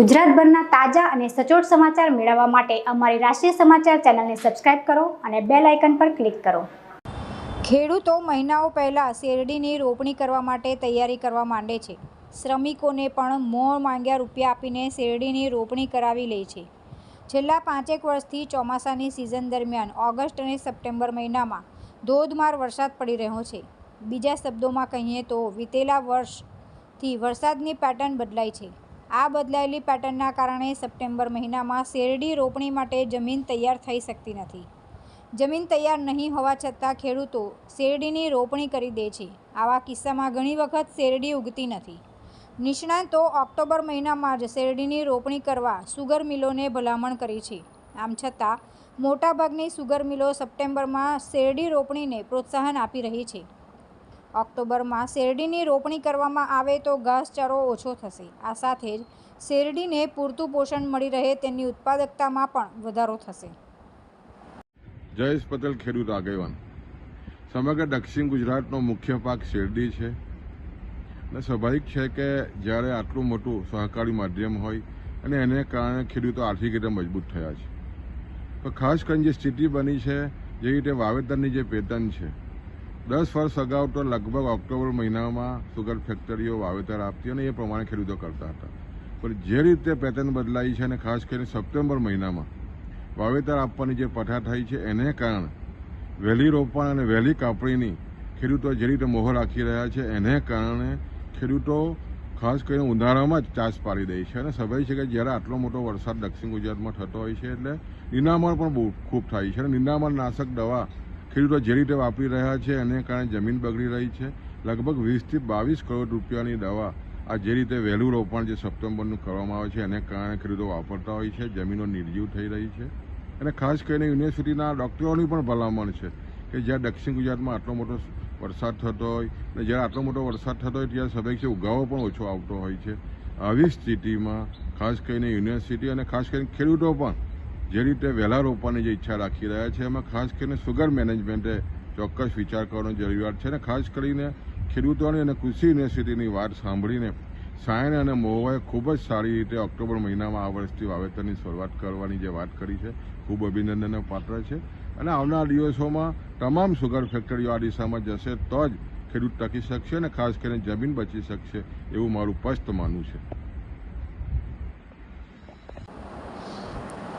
ગુજરાતભરના તાજા અને સચોટ સમાચાર મેળવવા માટે અમારી રાષ્ટ્રીય સમાચાર ચેનલને સબસ્ક્રાઇબ કરો અને બેલ આઇકન પર ક્લિક કરો. ખેડૂતો મહિનાઓ પહેલાં શેરડીની રોપણી કરવા માટે તૈયારી કરવા માંડે છે. શ્રમિકોને પણ મોં માંગ્યા રૂપિયા આપીને શેરડીની રોપણી કરાવી લે છે. છેલ્લા પાંચેક વર્ષથી ચોમાસાની સિઝન દરમિયાન ઓગસ્ટ અને સપ્ટેમ્બર મહિનામાં ધોધમાર વરસાદ પડી રહ્યો છે. બીજા શબ્દોમાં કહીએ તો, વિતેલા વર્ષથી વરસાદની પેટર્ન બદલાઈ છે. આ બદલાયેલી પેટર્નના કારણે સપ્ટેમ્બર મહિનામાં શેરડી રોપણી માટે જમીન તૈયાર થઈ શકતી નથી. જમીન તૈયાર નહીં હોવા છતાં ખેડૂતો શેરડીની રોપણી કરી દે છે. આવા કિસ્સામાં ઘણી વખત શેરડી ઉગતી નથી. નિષ્ણાતો ઓક્ટોબર મહિનામાં જ શેરડીની રોપણી કરવા સુગર મિલોને ભલામણ કરી છે. આમ છતાં, મોટાભાગની સુગર મિલો સપ્ટેમ્બરમાં શેરડી રોપણીને પ્રોત્સાહન આપી રહી છે. ઓક્ટોબરમાં શેરડીની રોપણી કરવામાં આવે તો ઘાસચારો ઓછો થશે. આ સાથે જ શેરડીને પૂરતું પોષણ મળી રહે તેની ઉત્પાદકતામાં પણ વધારો થશે. જયેશ પટેલ, ખેડૂત આગેવાન. સમગ્ર દક્ષિણ ગુજરાતનો મુખ્ય પાક શેરડી છે અને સ્વાભાવિક છે કે જ્યારે આટલું મોટું સહકારી માધ્યમ હોય અને એને કારણે ખેડૂતો આર્થિક રીતે મજબૂત થયા છે. તો ખાસ કરીને જે સ્થિતિ બની છે, જેવી રીતે વાવેતરની જે પેટર્ન છે દસ વર્ષ અગાઉ તો લગભગ ઓક્ટોબર મહિનામાં સુગર ફેક્ટરીઓ વાવેતર આપતી અને એ પ્રમાણે ખેડૂતો કરતા હતા. પણ જે રીતે પેટર્ન બદલાઈ છે અને ખાસ કરીને સપ્ટેમ્બર મહિનામાં વાવેતર આપવાની જે પઠા થઈ છે, એને કારણે વહેલી રોપણ અને વહેલી કાપણીની ખેડૂતો જે રીતે મોહર રાખી રહ્યા છે, એને કારણે ખેડૂતો ખાસ કરીને ઉનાળામાં જ ચાસ પાડી દે છે અને સ્વાભાવિક છે કે જ્યારે આટલો મોટો વરસાદ દક્ષિણ ગુજરાતમાં થતો હોય છે એટલે નિનામણ પણ બહુ ખૂબ થાય છે અને નિનામણ નાશક દવા ખેડૂતો જે રીતે વાપરી રહ્યા છે એને કારણે જમીન બગડી રહી છે. લગભગ વીસથી બાવીસ કરોડ રૂપિયાની દવા આ જે રીતે વહેલું રોપણ જે સપ્ટેમ્બરનું કરવામાં આવે છે, એને કારણે ખેડૂતો વાપરતા હોય છે, જમીનો નિર્જીવ થઈ રહી છે. અને ખાસ કરીને યુનિવર્સિટીના ડૉક્ટરોની પણ ભલામણ છે કે જ્યાં દક્ષિણ ગુજરાતમાં આટલો મોટો વરસાદ થતો હોય અને જ્યારે આટલો મોટો વરસાદ થતો હોય ત્યારે સ્વાભાવિક છે, ઉગાવો પણ ઓછો આવતો હોય છે. આવી સ્થિતિમાં ખાસ કરીને યુનિવર્સિટી અને ખાસ કરીને ખેડૂતો પણ જે રીતે વહેલા રોપવાની જે ઈચ્છા રાખી રહ્યા છે, એમાં ખાસ કરીને સુગર મેનેજમેન્ટે ચોક્કસ વિચાર કરવાની જરૂરિયાત છે અને ખાસ કરીને ખેડૂતોની અને કૃષિ યુનિવર્સિટીની વાત સાંભળીને સાયન અને મોવાએ ખૂબ જ સારી રીતે ઓક્ટોબર મહિનામાં આ વર્ષથી વાવેતરની શરૂઆત કરવાની જે વાત કરી છે, ખૂબ અભિનંદનને પાત્ર છે. અને આવનાર દિવસોમાં તમામ સુગર ફેક્ટરીઓ આ દિશામાં જશે તો જ ખેડૂત ટકી શકશે અને ખાસ કરીને જમીન બચી શકશે એવું મારું સ્પષ્ટ માનવું છે.